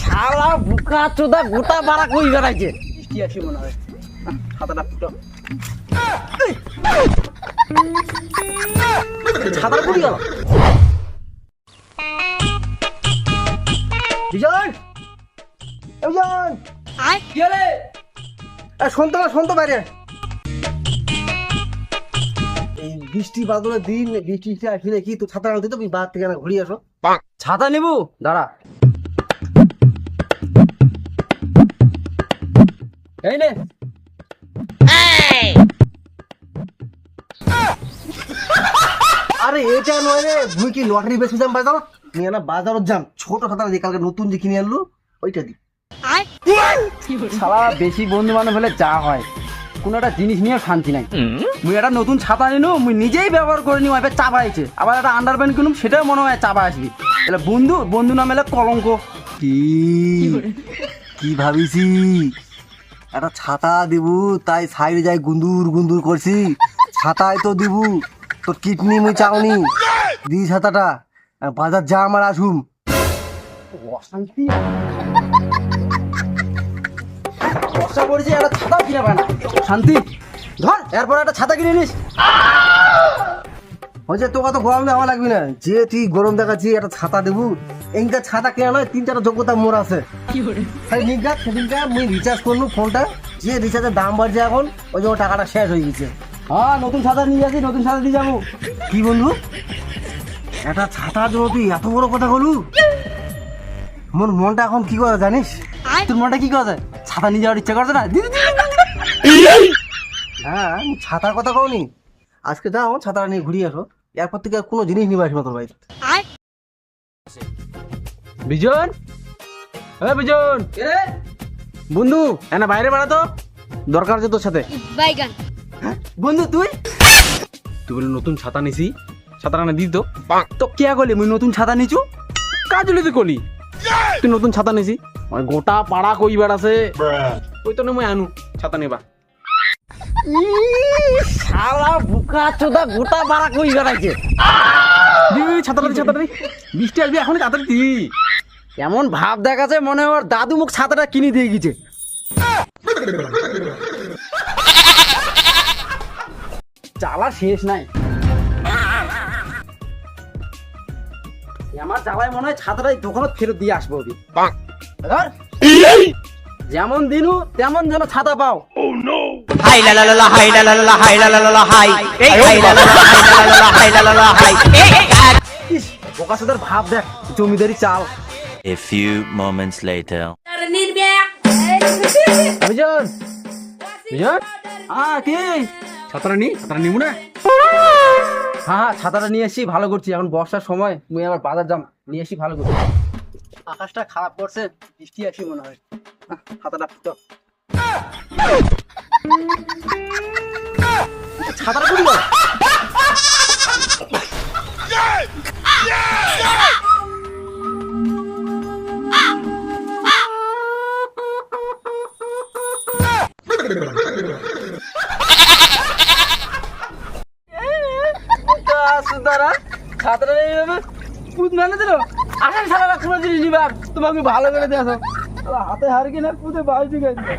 শালা বুকা চোদা গোটা বাড়া কই বেড়াইছে? বৃষ্টি আসি মনে হয়? ছাতাটা ফুটো। ছাতাটা ফুটি। গেল বিজন এ বিজন কি হলে? শোন তো শোন তো বাইরে। এই বৃষ্টি বাদলের দিন বৃষ্টি টিষ্টি আসলে কি তো ছাতা আনতে তো বাদ থেকে না ঘুরিয়ে আসো। ছাতা নিবু? দাঁড়া। এই নে। আরে এটা নয় রে। মুই কি লটারি বেশি দাম বাজার নিয়ে না বাজারত যাম ছোট খাতা দিয়ে কালকে নতুন যে কিনে আনলো ওইটা দি। শালা বেশি বন্ধু বান্ধব হলে যা হয়। কোনো একটা জিনিস নিয়ে শান্তি নাই। মুই একটা নতুন ছাতা নিনু মুই নিজেই ব্যবহার করে নি ওইটা চাপা আইছে। আবার একটা আন্ডারপ্যান্ট কিনুম সেটাও মনে হয় চাপা আসবি তাহলে বন্ধু বন্ধু নাম এলে কলঙ্ক। কি? কি ভাবিছি? একটা ছাতা দিব তাই সাইডে যাই গুন্দুর গুন্দুর করছি। ছাতায় তো দিব তোর কিডনি মুই চাওনি। দি ছাতাটা বাজার যা আমার আসুম। অশান্তি। বর্ষা পড়েছে একটা ছাতাও কিনে পায় না। শান্তি ধর এরপর একটা ছাতা কিনে নিস। হচ্ছে তো কত গরম দেওয়া লাগবে না। যে তুই গরম দেখাচ্ছি একটা ছাতা দেবো। এঙ্কা ছাতা কেনা নয় তিন চারটা যোগ্যতা মোর আছে। সেদিনকা মুই রিচার্জ করলু ফোনটা যে রিচার্জের দাম বাড়ছে এখন ওই জন্য টাকাটা শেষ হয়ে গেছে। হ্যাঁ নতুন ছাতা নিয়ে যাচ্ছি নতুন ছাতা দিয়ে যাব। কি বন্ধু? একটা ছাতার জন্য তুই এত বড় কথা বলু? মোর মনটা এখন কি করে জানিস? তোর মনটা কি কথা ছাতা নিয়ে যাওয়ার ইচ্ছা করছে না? হ্যাঁ ছাতার কথা কওনি। আজকে যাও ছাতাটা নিয়ে ঘুরিয়ে আসো। এরপর থেকে আর কোনো জিনিস নিয়ে আসবে তোর বাড়িতে বিজন? এ বিজন! বন্ধু এনা বাইরে বেড়াতো দরকার আছে তোর সাথে। বাইগান। বন্ধু তুই? তুই বলে নতুন ছাতা নিছি। ছাতা না দিত। তো কে গলি মুই নতুন ছাতা নিছু কাজলি তুই কলি তুই নতুন ছাতা নিছি। ওই গোটা পাড়া কই বেড়াছে? ওই তো না মুই আনু। ছাতা নিবা। বুকা চোদা গোটা পাড়া কই বেড়াইছে? ছাতাটা দি ছাতাটা দি বৃষ্টি আসবি এখন ছাতাটা দি। এমন ভাব দেখাচ্ছে মনে হয় ওর দাদু মুখ ছাতাটা কিনে দিয়ে গেছে। চালা শেষ নাই। আমার জ্বালায় মনে হয় ছাতাটাই দোকানত ফেরত দিয়ে আসব ধর। যেমন দিনু তেমন যেন ছাতা পাও হাই লা লা লা হাই লা লা লা হাই লা লা লা লা, হাই এই হাই লা লা লা, হাই লা লা লা হাই লা লা লা, হাই এই এই, এক। ইস বোকা চোদার ভাব দেখ জমিদারি চাল A few moments later. বিজন বিজন হ্যাঁ কি ছাতাটা নি ছাতাটা নিবো না হ্যাঁ হ্যাঁ ছাতাটা নিয়ে এসি ভালো করছি এখন বর্ষার সময় মুই আবার বাজার যাম নিয়ে এসি ভালো করছি আকাশটা খারাপ করছে বৃষ্টি আসি মনে হয় ছাতাটা ফুটো ছাতাটা গেল সুদারা নিয়ে যাবে। পুত মানে দিল। আসেন সারা কোনো জিনিস নিবা, তোমাকে ভালো করে দেখো হাতে হার কিনা পুঁতে বাড়ি ঠিক আছে